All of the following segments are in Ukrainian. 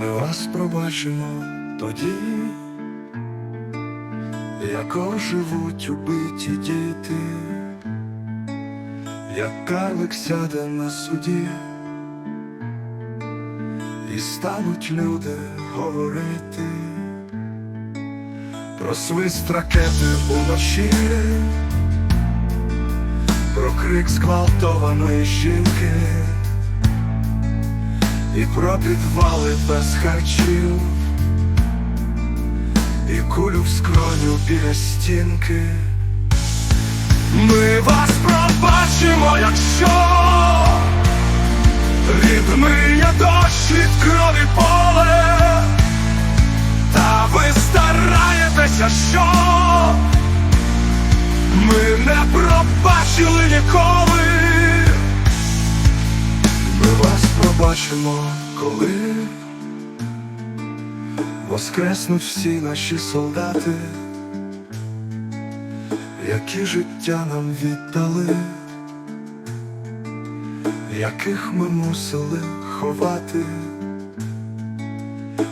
Ми вас пробачимо тоді, як живуть убиті діти, як карлик сяде на суді, і стануть люди говорити про свист ракети уночі, про крик зґвалтованої жінки і про підвали без харчів, і кулю в скроню біля стінки. Ми вас пробачимо, якщо відмиє дощ від крові поле, та ви стараєтеся, що ми не пробачили ніколи. Пробачимо, коли воскреснуть всі наші солдати, які життя нам віддали, яких ми мусили ховати.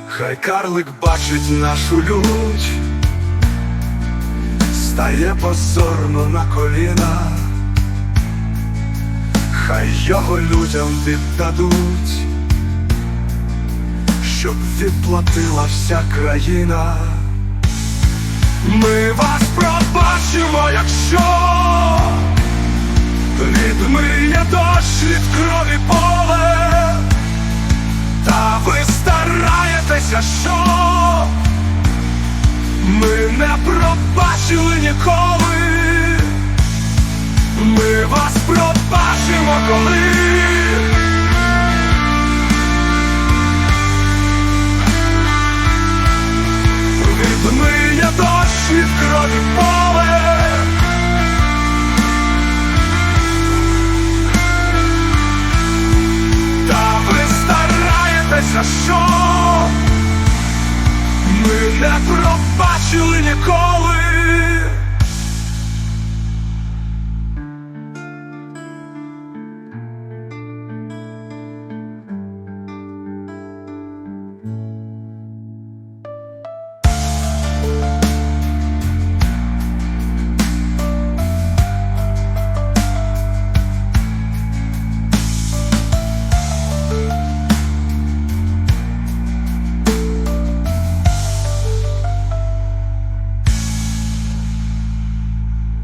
Хай карлик бачить нашу лють, стає позорно на коліна. Хай його людям віддадуть, щоб відплатила вся країна. Ми вас пробачимо, якщо відмиє дощ від крові поле, та ви стараєтеся, що ми не пробачили ніколи. чули ніколи.